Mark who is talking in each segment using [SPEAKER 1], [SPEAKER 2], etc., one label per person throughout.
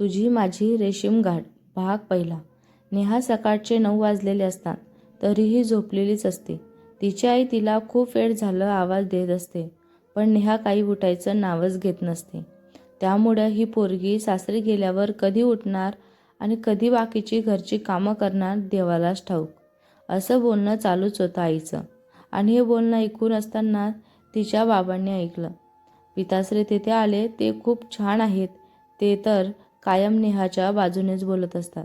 [SPEAKER 1] तुझी माझी रेशीम भाग पहिला. नेहा सकाळचे नऊ वाजलेले असतात. तरीही झोपलेलीच असते. तिची आई तिला खूप वेळ झालं आवाज देत असते पण नेहा काही उठायचं नावच घेत नसते. त्यामुळं ही पोरगी सासरी गेल्यावर कधी उठणार आणि कधी बाकीची घरची कामं करणार देवालाच ठाऊक. असं बोलणं चालूच होतं आईचं. आणि हे बोलणं ऐकून असताना तिच्या बाबांनी ऐकलं. पिताश्री तेथे आले ते खूप छान आहेत. ते तर कायम नेहाच्या बाजूनेच बोलत असतात.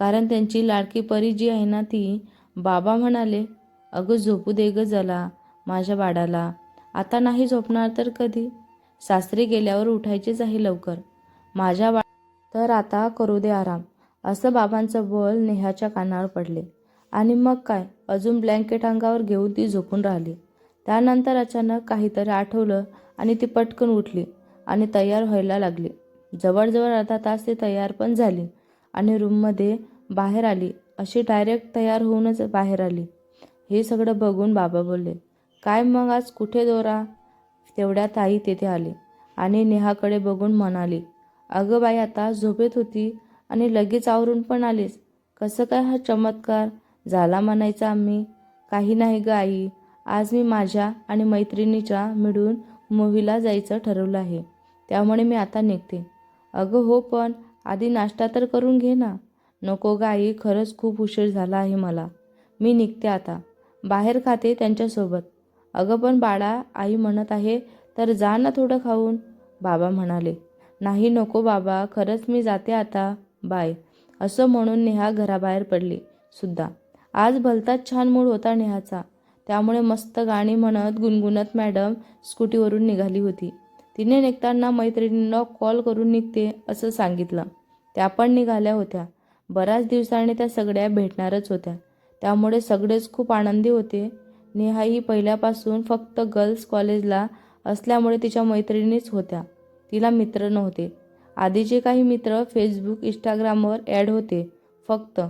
[SPEAKER 1] कारण त्यांची लाडकी परी जी आहे ना ती बाबा म्हणाले अगं झोपू दे ग जला माझ्या बाळाला. आता नाही झोपणार तर कधी? सासरी गेल्यावर उठायचेच आहे लवकर. माझ्या बा तर आता करू दे आराम. असं बाबांचं बोल नेहाच्या कानावर पडले. आणि मग काय? अजून ब्लँकेट अंगावर घेऊन ती झोपून राहिली. त्यानंतर अचानक काहीतरी आठवलं आणि ती पटकन उठली आणि तयार व्हायला लागली. जवळजवळ अर्धा तास ती तयार पण झाली आणि रूममध्ये बाहेर आली. अशी डायरेक्ट तयार होऊनच बाहेर आली. हे सगळं बघून बाबा बोलले काय मग आज कुठे दोरा? तेवढ्या ताई तेथे आली आणि नेहाकडे बघून म्हणाली अगं बाई आता झोपेत होती आणि लगेच आवरून पण आलीस. कसं काय हा चमत्कार? झाला म्हणायचा आम्ही. काही नाही ग आई. आज मी माझ्या आणि मैत्रिणीच्या मिळून मूव्हीला जायचं ठरवलं आहे. त्यामुळे मी आता निघते. अगं हो पण आधी नाश्ता तर करून घे ना. नको ग आई खरंच खूप उशीर झाला आहे मला. मी निघते आता. बाहेर खाते त्यांच्यासोबत. अगं पण बाळा आई म्हणत आहे तर जा ना थोडं खाऊन. बाबा म्हणाले. नाही नको बाबा खरंच मी जाते आता. बाय. असं म्हणून नेहा घराबाहेर पडली सुद्धा. आज भलताच छान मूड होता नेहाचा. त्यामुळे मस्त गाणी म्हणत गुणगुणत मॅडम स्कूटीवरून निघाली होती. तिने निघताना मैत्रिणींना कॉल करून निघते असं सांगितलं. त्या पण निघाल्या होत्या. बऱ्याच दिवसांनी त्या सगळ्या भेटणारच होत्या. त्यामुळे सगळेच खूप आनंदी होते. नेहा ही पहिल्यापासून फक्त गर्ल्स कॉलेजला असल्यामुळे तिच्या मैत्रिणीच होत्या. तिला मित्र नव्हते. आधीचे काही मित्र फेसबुक इंस्टाग्रामवर ॲड होते. फक्त.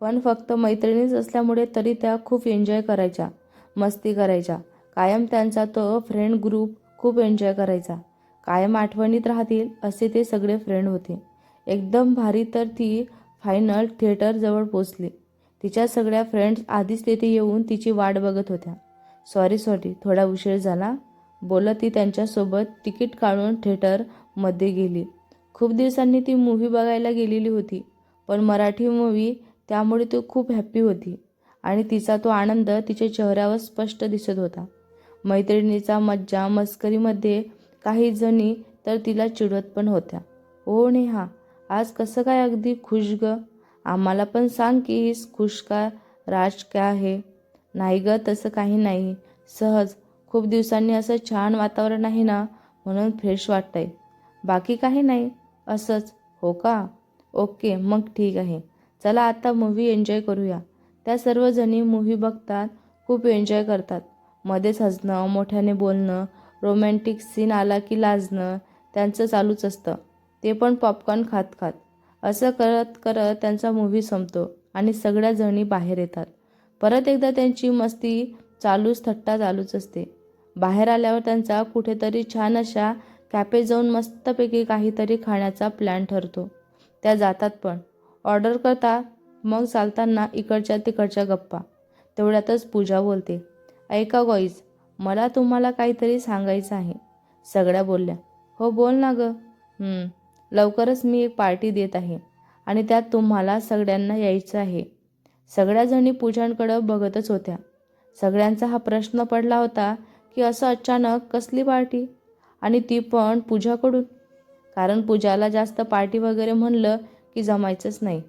[SPEAKER 1] पण फक्त मैत्रिणीच असल्यामुळे तरी त्या खूप एन्जॉय करायच्या. मस्ती करायच्या. कायम त्यांचा तो फ्रेंड ग्रुप खूप एन्जॉय करायचा. कायम आठवणीत राहतील असे ते सगळे फ्रेंड होते. एकदम भारी तर ती फायनल थिएटरजवळ पोचली. तिच्या सगळ्या फ्रेंड्स आधीच तेथे येऊन तिची वाट बघत होत्या. सॉरी सॉरी थोडा उशीर झाला. बोलत ती त्यांच्यासोबत तिकीट काढून थिएटरमध्ये गेली. खूप दिवसांनी ती मूव्ही बघायला गेलेली होती पण मराठी मूव्ही त्यामुळे ती खूप हॅप्पी होती. आणि तिचा तो आनंद तिच्या चेहऱ्यावर स्पष्ट दिसत होता. मैत्रिणीचा मज्जा मस्करीमध्ये काही जणी तर तिला चिडवत पण होत्या. ओ नेहा आज कसं काय अगदी खुश ग? आम्हाला पण सांग की हीच खुश का राज काय आहे? नाही ग तसं काही नाही. सहज. खूप दिवसांनी असं छान वातावरण आहे ना म्हणून फ्रेश वाटतंय. बाकी काही नाही. असंच. हो का? ओके मग ठीक आहे. चला आता मूव्ही एन्जॉय करूया. त्या सर्वजणी मूव्ही बघतात खूप एन्जॉय करतात. मध्येच हसणं मोठ्याने बोलणं रोमॅन्टिक सीन आला की लाजणं त्यांचं चालूच असतं. ते पण पॉपकॉर्न खात खात. असं करत करत त्यांचा मूव्ही संपतो आणि सगळ्या जणी बाहेर येतात. परत एकदा त्यांची मस्ती चालूच थट्टा चालूच असते. बाहेर आल्यावर त्यांचा कुठेतरी छान अशा कॅफे जाऊन मस्तपैकी काहीतरी खाण्याचा प्लॅन ठरतो. त्या जातात पण. ऑर्डर करतात मग चालताना इकडच्या तिकडच्या गप्पा. तेवढ्यातच पूजा बोलते. ऐका गॉईज मला तुम्हाला काहीतरी सांगायचं आहे. सगळ्या बोलल्या हो बोल ना ग. लवकरच मी एक पार्टी देत आहे आणि त्यात तुम्हाला सगळ्यांना यायचं आहे. सगळ्याजणी पूजांकडं बघतच होत्या. सगळ्यांचा हा प्रश्न पडला होता की असं अचानक कसली पार्टी? आणि ती पण पूजाकडून. कारण पूजाला जास्त पार्टी वगैरे म्हणलं की जमायचंच नाही.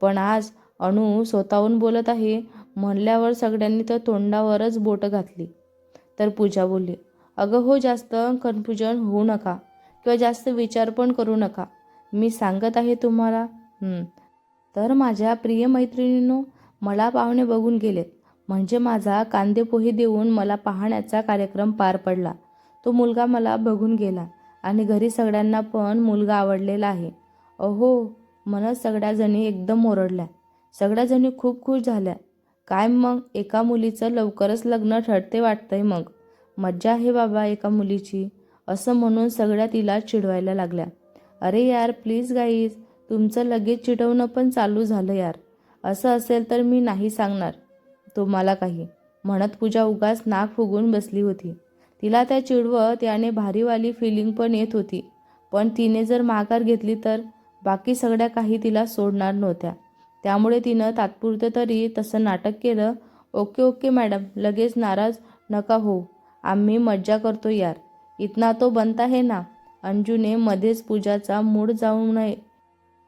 [SPEAKER 1] पण आज अणू स्वतःहून बोलत आहे म्हणल्यावर सगळ्यांनी तर तोंडावरच बोटं घातली. तर पूजा बोलली अगं हो जास्त कन्फ्युजन होऊ नका किंवा जास्त विचार पण करू नका. मी सांगत आहे तुम्हाला. तर माझ्या प्रिय मैत्रिणींनो मला पाहुणे बघून गेलेत. म्हणजे माझा कांदेपोहे देऊन मला पाहण्याचा कार्यक्रम पार पडला. तो मुलगा मला बघून गेला आणि घरी सगळ्यांना पण मुलगा आवडलेला आहे. अहो म्हणत सगळ्याजणी एकदम ओरडल्या. सगळ्याजणी खूप खुश झाल्या. काय मग? एका मुलीचं लवकरच लग्न ठरते वाटतंय मग. मज्जा आहे बाबा एका मुलीची. असं म्हणून सगळ्या तिला चिडवायला लागल्या. अरे यार प्लीज गाईज तुमचं लगेच चिडवणं पण चालू झालं यार. असं असेल तर मी नाही सांगणार. तुम्हाला काही. म्हणत पूजा उगाच नाक फुगून बसली होती. तिला त्या चिडवत याने भारीवाली फिलिंग पण येत होती. पण तिने जर माघार घेतली तर बाकी सगळ्या काही तिला सोडणार नव्हत्या. त्यामुळे तिनं तात्पुरतं तरी तसं नाटक केलं. Okay okay madam. लगेच नाराज. नका हो आम्ही मज्जा करतो यार. इतना तो बनता है ना? अंजूने मध्येच पूजाचा मूड जाऊ नये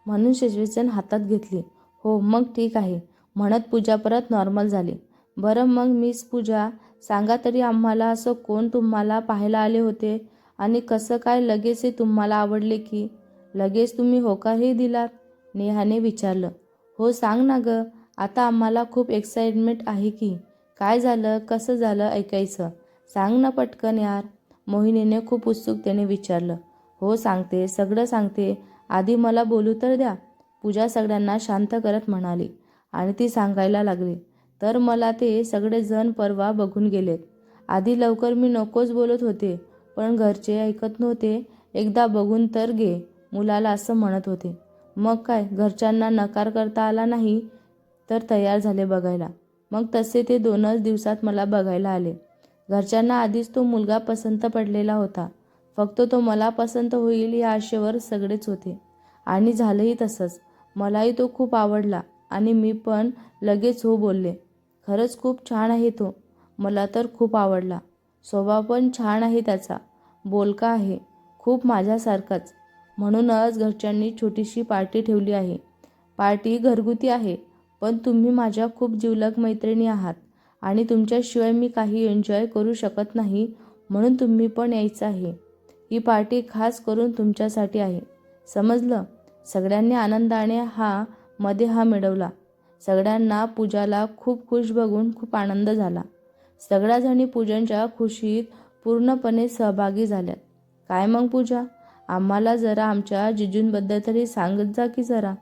[SPEAKER 1] म्हणून सिच्युएशन हातात घेतली. हो मग ठीक आहे. म्हणत पूजा परत नॉर्मल झाली. बरं मग मिस पूजा सांगा तरी आम्हाला असं कोण तुम्हाला पाहायला आले होते? आणि कसं काय लगेच हे तुम्हाला आवडले की? लगेच तुम्ही होकारही दिलात? नेहाने विचारलं. हो सांग ना गं. आता आम्हाला खूप एक्साइटमेंट आहे की. काय झालं? कसं झालं ऐकायचं? सांग ना पटकन यार. मोहिनीने खूप उत्सुकतेने विचारलं. हो सांगते. सगळं सांगते. आधी मला बोलू तर द्या. पूजा सगळ्यांना शांत करत म्हणाली आणि ती सांगायला लागली. तर मला ते सगळेजण परवा बघून गेलेत आधी लवकर मी नकोच बोलत होते पण घरचे ऐकत नव्हते. एकदा बघून तर घे मुलाला असं म्हणत होते. मग काय? घरच्यांना नकार करता आला नाही तर तयार झाले बघायला. मग तसे ते दोनच दिवसात मला बघायला आले. घरच्यांना आधीच तो मुलगा पसंत पडलेला होता. फक्त तो मला पसंत होईल या आशेवर सगळेच होते. आणि झालंही तसंच. मलाही तो खूप आवडला आणि मी पण लगेच हो बोलले. खरंच खूप छान आहे तो. मला तर खूप आवडला. स्वभाव पण छान आहे त्याचा. बोलका आहे. खूप माझ्यासारखाच. म्हणूनच घरच्यांनी छोटीशी पार्टी ठेवली आहे. पार्टी घरगुती आहे पण तुम्ही माझ्या खूप जिवलग मैत्रिणी आहात आणि तुमच्याशिवाय मी काही एन्जॉय करू शकत नाही म्हणून तुम्ही पण यायचं आहे. ही पार्टी खास करून तुमच्यासाठी आहे. समजलं? सगळ्यांनी आनंदाने हा मध्ये हा मिळवला. सगळ्यांना पूजाला खूप खुश बघून खूप आनंद झाला. सगळ्याजणी पूजनच्या खुशीत पूर्णपणे सहभागी झाल्यात. काय मग पूजा? आम्हाला जरा आमच्या जिजूंबद्दल तरी सांगत जा की जरा.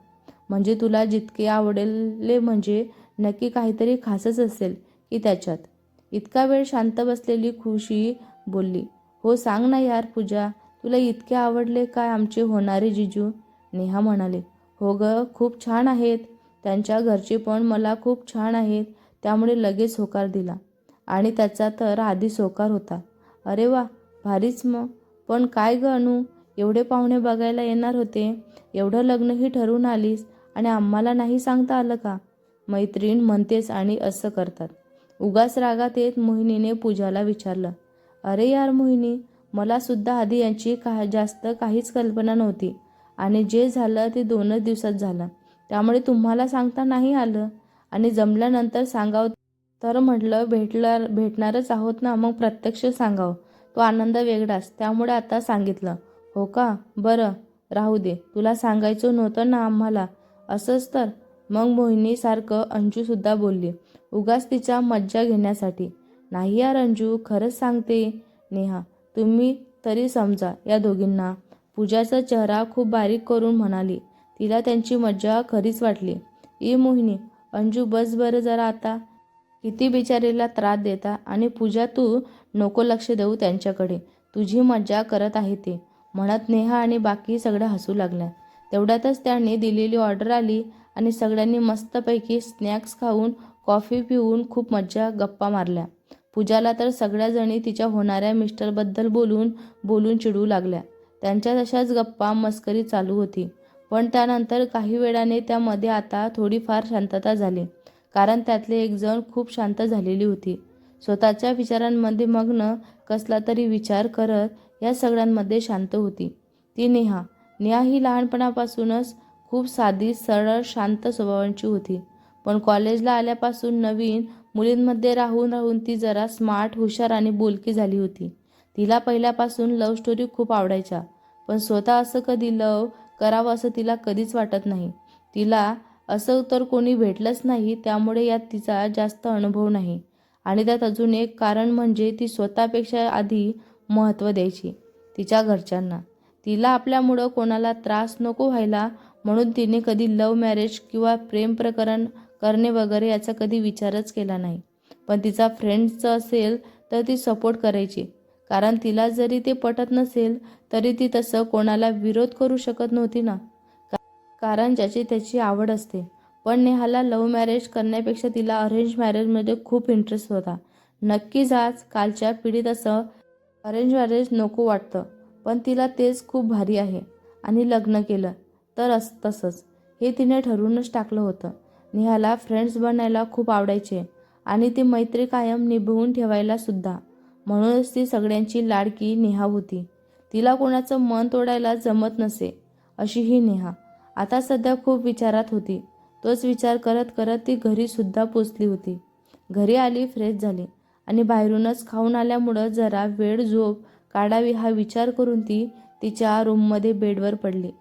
[SPEAKER 1] म्हणजे तुला जितके आवडेल म्हणजे नक्की काहीतरी खासच असेल की त्याच्यात. इतका वेळ शांत बसलेली खुशी बोलली. हो सांग ना यार पूजा तुला इतके आवडले काय आमचे होणारे जिजू? नेहा म्हणाले. हो ग खूप छान आहेत. त्यांच्या घरचे पण मला खूप छान आहेत. त्यामुळे लगेच होकार दिला. आणि त्याचा तर आधीच होकार होता. अरे वा भारीच मग. पण काय ग अनु? एवढे पाहुणे बघायला येणार होते. एवढं लग्नही ठरवून आलीस आणि आम्हाला नाही सांगता आलं का? मैत्रीण म्हणतेस आणि असं करतात. उगाच रागात येत मोहिनीने पूजाला विचारलं. अरे यार मोहिनी मला सुद्धा आधी यांची का जास्त काहीच कल्पना नव्हती. आणि जे झालं ते दोनच दिवसात झालं. त्यामुळे तुम्हाला सांगता नाही आलं. आणि जमल्यानंतर सांगावं तर म्हटलं भेटलं भेटणारच आहोत ना मग प्रत्यक्ष सांगावं. तो आनंद वेगळाच. त्यामुळे आता सांगितलं. हो का? बरं राहू दे. तुला सांगायचं नव्हतं ना आम्हाला? असंच तर. मग मोहिनीसारखं अंजूसुद्धा बोलली. उगाच तिच्या मज्जा घेण्यासाठी. नाही यार अंजू खरंच सांगते. नेहा तुम्ही तरी समजा या दोघींना. पूजाचा चेहरा खूप बारीक करून म्हणाली. तिला त्यांची मज्जा खरीच वाटली. ई मोहिनी अंजू बस बरं जरा आता. किती बिचारीला त्रास देता आणि पूजा तू नको लक्ष देऊ त्यांच्याकडे. तुझी मज्जा करत आहे ते. म्हणत नेहा आणि बाकी सगळ्या हसू लागल्या. तेवढ्यातच त्यांनी दिलेली ऑर्डर आली आणि सगळ्यांनी मस्तपैकी स्नॅक्स खाऊन कॉफी पिऊन खूप मज्जा गप्पा मारल्या. पूजाला तर सगळ्याजणी तिच्या होणाऱ्या मिस्टरबद्दल बोलून बोलून चिडू लागल्या. त्यांच्या तशाच गप्पा मस्करी चालू होती. पण त्यानंतर काही वेळाने त्यामध्ये आता थोडीफार शांतता झाली कारण त्यातले एक जण खूप शांत झालेली होती. स्वतःच्या विचारांमध्ये मग्न कसला तरी विचार करत या सगळ्यांमध्ये शांत होती. ती नेहा नेहा ही लहानपणापासूनच खूप साधी सरळ शांत स्वभावांची होती. पण कॉलेजला आल्यापासून नवीन मुलींमध्ये राहून राहून ती जरा स्मार्ट हुशार आणि बोलकी झाली होती. तिला पहिल्यापासून लव्ह स्टोरी खूप आवडायच्या. पण स्वतः असं कधी लव करावं असं तिला कधीच वाटत नाही. तिला असं तर कोणी भेटलंच नाही त्यामुळे यात तिचा जास्त अनुभव नाही. आणि त्यात अजून एक कारण म्हणजे ती स्वतःपेक्षा आधी महत्त्व द्यायची. तिच्या घरच्यांना. तिला आपल्यामुळं कोणाला त्रास नको व्हायला म्हणून तिने कधी लव्ह मॅरेज किंवा प्रेम प्रकरण करणे वगैरे याचा कधी विचारच केला नाही. पण तिचा फ्रेंड्सचं असेल तर ती सपोर्ट करायची. कारण तिला जरी ते पटत नसेल तरी ती तसं कोणाला विरोध करू शकत नव्हती ना. का- कारण ज्याची त्याची आवड असते. पण नेहाला लव्ह मॅरेज करण्यापेक्षा तिला अरेंज मॅरेजमध्ये खूप इंटरेस्ट होता. नक्कीच आज कालच्या पिढीत असं अरेंज मॅरेज नको वाटतं पण तिला तेच खूप भारी आहे. आणि लग्न केलं तर अस तसंच. हे तिने ठरवूनच टाकलं होतं. नेहाला फ्रेंड्स बनायला खूप आवडायचे आणि ती मैत्री कायम निभवून ठेवायला सुद्धा. म्हणूनच ती सगळ्यांची लाडकी नेहा होती. तिला कोणाचं मन तोडायला जमत नसे अशी ही नेहा. आता सध्या खूप विचारात होती. तोच विचार करत करत ती घरीसुद्धा पोचली होती. घरी आली फ्रेश झाली. आणि बाहेरूनच खाऊन आल्यामुळं जरा वेळ झोप काढावी हा विचार करून ती तिच्या रूममध्ये बेडवर पडली.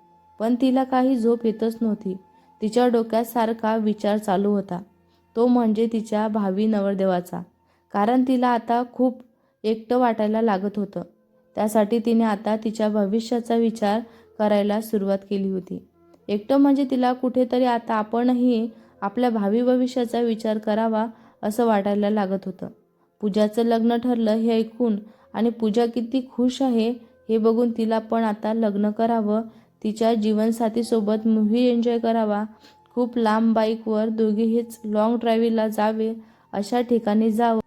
[SPEAKER 1] पण तिला काही झोप येतच नव्हती. तिच्या डोक्यात सारखा विचार चालू होता. तो म्हणजे तिच्या भावी नवरदेवाचा. कारण तिला आता खूप एकटं वाटायला लागत होतं. त्यासाठी तिने आता तिच्या भविष्याचा विचार करायला सुरुवात केली होती. एकटं म्हणजे तिला कुठेतरी आता आपणही आपल्या भावी भविष्याचा विचार करावा असं वाटायला लागत होतं. पूजाचं लग्न ठरलं हे ऐकून आणि पूजा किती खुश आहे हे बघून तिला पण आता लग्न करावं तिच्या जीवनसाथीसोबत मूव्ही एन्जॉय करावा. खूप लांब बाईकवर दोघेहीच लॉंग ड्राईव्हला जावे अशा ठिकाणी जावं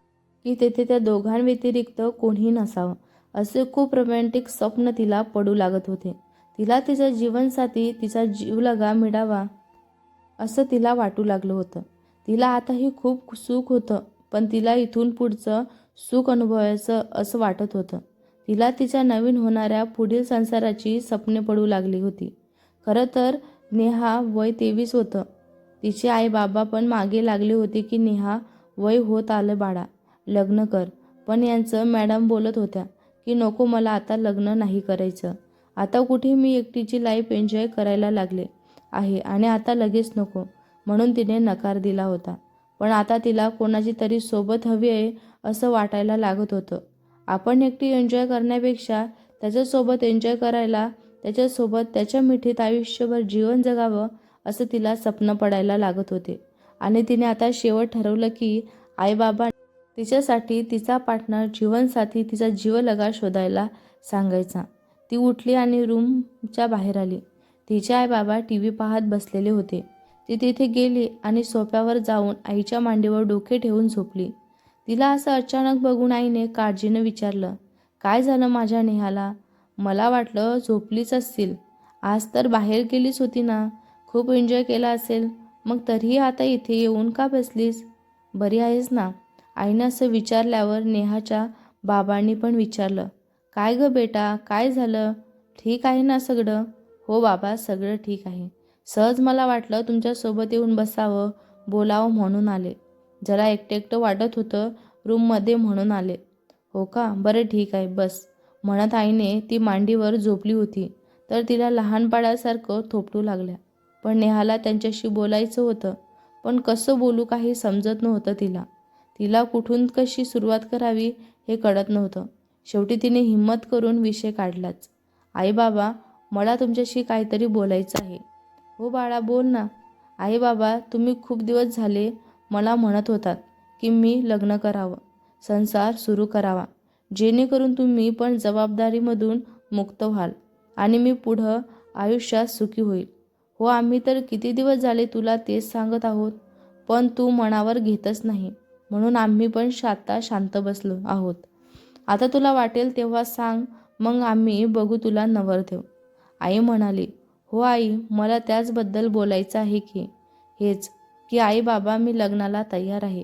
[SPEAKER 1] की तेथे त्या दोघांव्यतिरिक्त कोणीही नसावं. असे खूप रोमॅन्टिक स्वप्न तिला पडू लागत होते. तिला तिचा जीवनसाथी तिचा जीवलगा मिळावा असं तिला वाटू लागलं होतं. तिला आताही खूप सुख होतं. पण तिला इथून पुढचं सुख अनुभवायचं असं वाटत होतं. तिला तिच्या नवीन होणाऱ्या पुढील संसाराची स्वप्ने पडू लागली होती. खरं तर नेहा वय तेवीस होतं. तिचे आई बाबा पण मागे लागले होते की नेहा वय होत आलं बाळा लग्न कर. पण यांचं मॅडम बोलत होत्या की नको मला आता लग्न नाही करायचं. आता कुठे मी एकटीची लाईफ एन्जॉय करायला लागले आहे आणि आता लगेच नको म्हणून तिने नकार दिला होता. पण आता तिला कोणाची तरी सोबत हवी आहे असं वाटायला लागत होतं. आपण एकटी एन्जॉय करण्यापेक्षा त्याच्यासोबत एन्जॉय करायला त्याच्यासोबत त्याच्या मिठीत आयुष्यभर जीवन जगावं असं तिला स्वप्न पडायला लागत होते. आणि तिने आता शेवट ठरवलं की आईबाबा तिच्यासाठी तिचा पार्टनर जीवनसाथी तिचा जीवलगा शोधायला सांगायचा. ती उठली आणि रूमच्या बाहेर आली. तिचे आई बाबा टी व्ही पाहत बसलेले होते. ती तिथे गेली आणि सोफ्यावर जाऊन आईच्या मांडीवर डोके ठेवून झोपली. तिला असं अचानक बघून आईने काळजीनं विचारलं काय झालं माझ्या नेहाला? मला वाटलं झोपलीच असतील. आज तर बाहेर गेलीच होती ना. खूप एन्जॉय केला असेल. मग तरीही आता इथे येऊन का बसलीस? बरी आहेस ना? आईनं असं विचारल्यावर नेहाच्या बाबांनी पण विचारलं काय गं बेटा? काय झालं? ठीक आहे ना सगळं? हो बाबा सगळं ठीक आहे. सहज मला वाटलं तुमच्यासोबत येऊन बसावं बोलावं म्हणून आले. जरा एकटं एकटं वाटत होतं रूममध्ये म्हणून आले. हो का? बरं ठीक आहे बस. म्हणत आईने ती मांडीवर झोपली होती. तर तिला लहानपाळासारखं थोपटू लागल्या. पण नेहाला त्यांच्याशी बोलायचं होतं. पण कसं बोलू काही समजत नव्हतं तिला. तिला कुठून कशी सुरुवात करावी हे कळत नव्हतं. शेवटी तिने हिंमत करून विषय काढलाच. आई बाबा मला तुमच्याशी काहीतरी बोलायचं आहे. हो बाळा बोल ना. आई बाबा तुम्ही खूप दिवस झाले मला म्हणत होतात की मी लग्न करावं संसार सुरू करावा. जेणेकरून तुम्ही पण जबाबदारीमधून मुक्त व्हाल आणि मी पुढं आयुष्यात सुखी होईल. हो आम्ही तर किती दिवस झाले तुला तेच सांगत आहोत पण तू मनावर घेतच नाही. म्हणून आम्ही पण आता शांत बसलो आहोत. आता तुला वाटेल तेव्हा सांग मग आम्ही बघू तुला नवरदेव आई म्हणाली हो आई मला त्याचबद्दल बोलायचं आहे की. हेच की आई बाबा मी लग्नाला तयार आहे.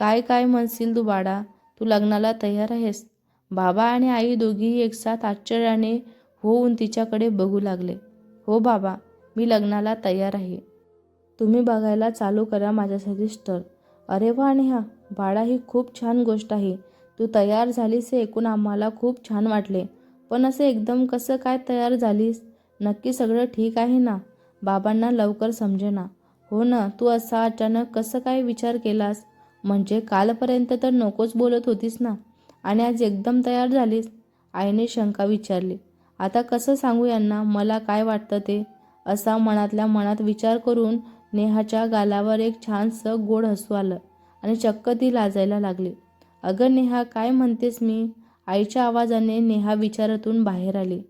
[SPEAKER 1] काय काय म्हणशील तू बाळा? तू लग्नाला तयार आहेस? बाबा आणि आई दोघीही एकसाथ आश्चर्याने होऊन तिच्याकडे बघू लागले. हो बाबा मी लग्नाला तयार आहे. तुम्ही बघायला चालू करा माझ्यासाठी स्टर अरे वा नेहा बाळा ही खूप छान गोष्ट आहे. तू तयार झालीस हे ऐकून आम्हाला खूप छान वाटले. पण असं एकदम कसं काय तयार झालीस? नक्की सगळं ठीक आहे ना? बाबांना लवकर समजेना. हो ना तू असा अचानक कसं काय विचार केलास? म्हणजे कालपर्यंत तर नकोच बोलत होतीस ना? आणि आज एकदम तयार झालीस? आईने शंका विचारली. आता कसं सांगू यांना? मला काय वाटतं ते? असा मनातल्या मनात विचार करून नेहाच्या गालावर एक छानसं गोड हसू आलं आणि चक्क ती लाजायला लागली. अगं नेहा काय म्हणतेस मी? आईच्या आवाजाने नेहा विचारातून बाहेर आली.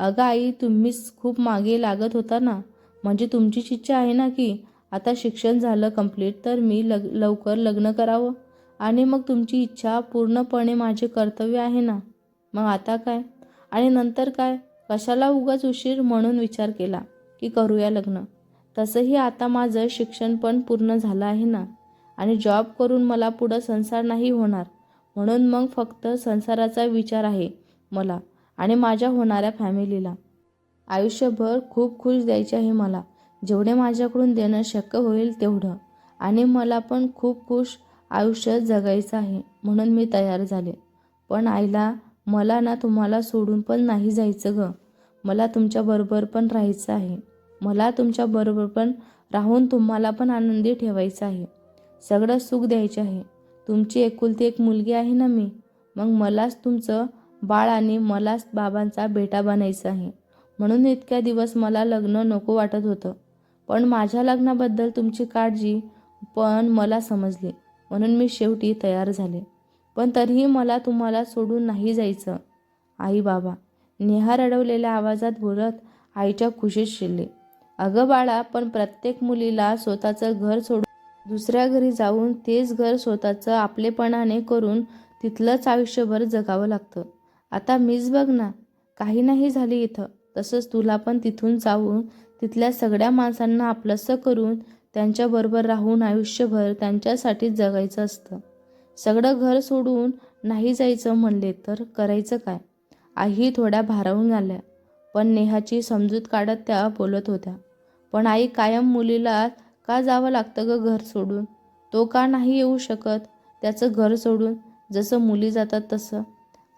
[SPEAKER 1] अगं आई तुम्हीच खूप मागे लागत होता ना? म्हणजे तुमचीच इच्छा आहे ना की आता शिक्षण झालं कंप्लीट तर मी लग लवकर लग्न करावं? आणि मग तुमची इच्छा पूर्णपणे माझे कर्तव्य आहे ना? मग आता काय? आणि नंतर काय? कशाला उगाच उशीर म्हणून विचार केला की करूया लग्न? तसंही आता माझं शिक्षण पण पूर्ण झालं आहे ना? आणि जॉब करून मला पुढं संसार नाही होणार. म्हणून मग फक्त संसाराचा विचार आहे मला. आणि माझ्या होणाऱ्या फॅमिलीला. आयुष्यभर खूप खुश द्यायचे आहे मला. जेवढे माझ्याकडून देणं शक्य होईल तेवढं. आणि मला पण खूप खुश आयुष्य जगायचं आहे म्हणून मी तयार झाले. पण आईला मला ना तुम्हाला सोडून पण नाही जायचं गं. मला तुमच्याबरोबर पण राहायचं आहे. मला तुमच्याबरोबर पण राहून तुम्हाला पण आनंदी ठेवायचं आहे. सगळं सुख द्यायचे आहे. तुमची एकुलती एक मुलगी आहे ना मी? मग मलाच तुमचं बाळ आणि मलाच बाबांचा बेटा बनायचं आहे. म्हणून इतक्या दिवस मला लग्न नको वाटत होतं. पण माझ्या लग्नाबद्दल तुमची काळजी पण मला समजली. म्हणून मी शेवटी तयार झाले. पण तरीही मला तुम्हाला सोडून नाही जायचं. आई बाबा नेहा रडवलेल्या आवाजात बोलत आईच्या खुशीत शिरले. अगं बाळा पण प्रत्येक मुलीला स्वतःचं घर सोडून दुसऱ्या घरी जाऊन तेच घर स्वतःचं आपलेपणाने करून तिथलंच आयुष्यभर जगावं लागतं. आता मीच बघ ना काही नाही झाली इथं. तसंच तुला पण तिथून जाऊन तिथल्या सगळ्या माणसांना आपलंसं करून त्यांच्याबरोबर राहून आयुष्यभर त्यांच्यासाठीच जगायचं असतं. सगळं घर सोडून नाही जायचं म्हणले तर करायचं काय? आई थोड्या भारावून आल्या. पण नेहाची समजूत काढत त्या बोलत होत्या. पण आई कायम मुलीला का जावं लागतं ग घर सोडून? तो का नाही येऊ शकत? त्याचं घर सोडून जसं मुली जातात तसं.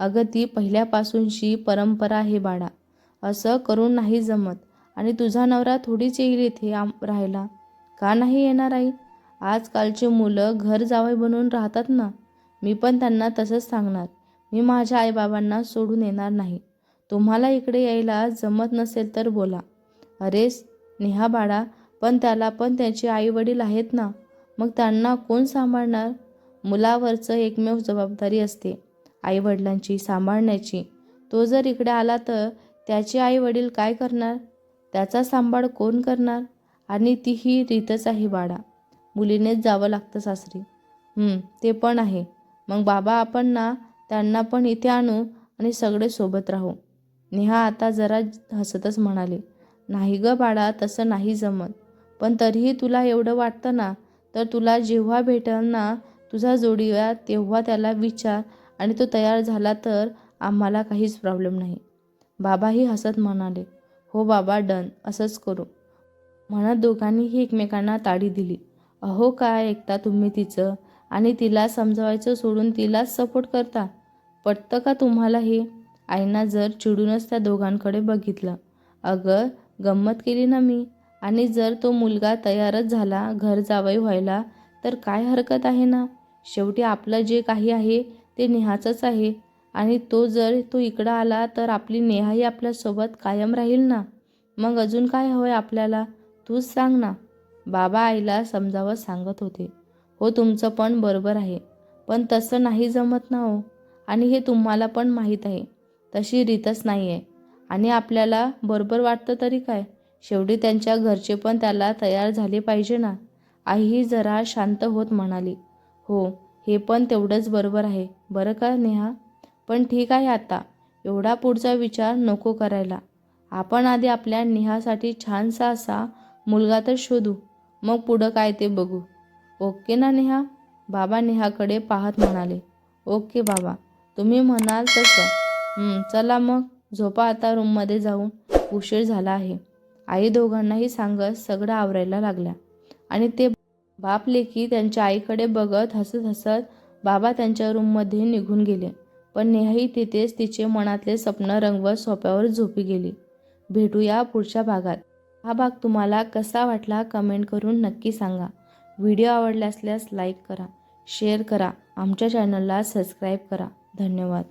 [SPEAKER 1] अगं ती पहिल्यापासूनची परंपरा आहे बाळा. असं करून नाही जमत. आणि तुझा नवरा थोडीच येईल इथे आम राहायला. का नाही येणार आई? आजकालची मुलं घर जावई बनवून राहतात ना. मी पण त्यांना तसंच सांगणार. मी माझ्या आईबाबांना सोडून येणार नाही. तुम्हाला इकडे यायला जमत नसेल तर बोला. अरेस नेहा बाळा पण त्याला पण त्याचे आई वडील आहेत ना. मग त्यांना कोण सांभाळणार? मुलावरचं एकमेव जबाबदारी असते. आईवडिलांची सांभाळण्याची. तो जर इकडे आला तर त्याचे आई वडील काय करणार? त्याचा सांभाळ कोण करणार? आणि ती ही रीतच आहे बाळा. मुलीनेच जावं लागतं सासरी. ते पण आहे. मग बाबा आपण ना त्यांना पण इथे आणू आणि सगळे सोबत राहू. नेहा आता जरा हसतच म्हणाले. नाही ग बाळा तसं नाही जमत. पण तरीही तुला एवढं वाटतं ना तर तुला जेव्हा भेटेल ना तुझा जोडीया तेव्हा त्याला विचार आणि तो तयार झाला तर आम्हाला काहीच प्रॉब्लेम नाही. बाबाही हसत म्हणाले हो बाबा डन असंच करू. म्हणत दोघांनीही एकमेकांना ताडी दिली. अहो काय ऐकता तुम्ही तिचं? आणि तिला समजवायचं सोडून तिलाच सपोर्ट करता? पटतं का तुम्हाला हे? आईना जर चिडूनच त्या दोघांकडे बघितलं. अगं गंमत केली ना मी? आणि जर तो मुलगा तयारच झाला घर जावई व्हायला तर काय हरकत आहे ना? शेवटी आपलं जे काही आहे ते नेहाचंच आहे. आणि तो जर तो इकडं आला तर आपली नेहाही आपल्यासोबत कायम राहील ना? मग अजून काय हवं आहे आपल्याला? तूच सांग ना. बाबा आईला समजावं सांगत होते. हो तुमचं पण बरोबर आहे. पण तसं नाही जमत ना हो. आणि हे तुम्हाला पण माहीत आहे. तशी रीतच नाही आहे आणि आपल्याला बरोबर वाटतं तरी काय? शेवटी त्यांच्या घरचे पण त्याला तयार झाले पाहिजे ना? आईही जरा शांत होत म्हणाली. हो हे पण तेवढंच बरोबर आहे. बरं का नेहा? पण ठीक आहे आता. एवढा पुढचा विचार नको करायला. आपण आधी आपल्या नेहासाठी छानसा असा मुलगा तर शोधू. मग पुढं काय ते बघू. ओके ना नेहा? बाबा नेहाकडे पाहत म्हणाले. ओके बाबा. तुम्ही म्हणाल तसं. चला मग. झोपा आता रूममध्ये जाऊन. उशीर झाला आहे. आई दोघांनाही सांगत सगळं आवरायला लागल्या. आणि ते बाप लेकी त्यांच्या आईकडे बघत हसत हसत बाबा त्यांच्या रूममध्ये निघून गेले. पण नेहाही तिथेच तिचे मनातले स्वप्न रंगवत सोप्यावर झोपी गेली. भेटूया पुढच्या भागात. हा भाग तुम्हाला कसा वाटला कमेंट करून नक्की सांगा. व्हिडिओ आवडला असल्यास लाईक करा शेअर करा आमच्या चॅनलला सबस्क्राईब करा. धन्यवाद.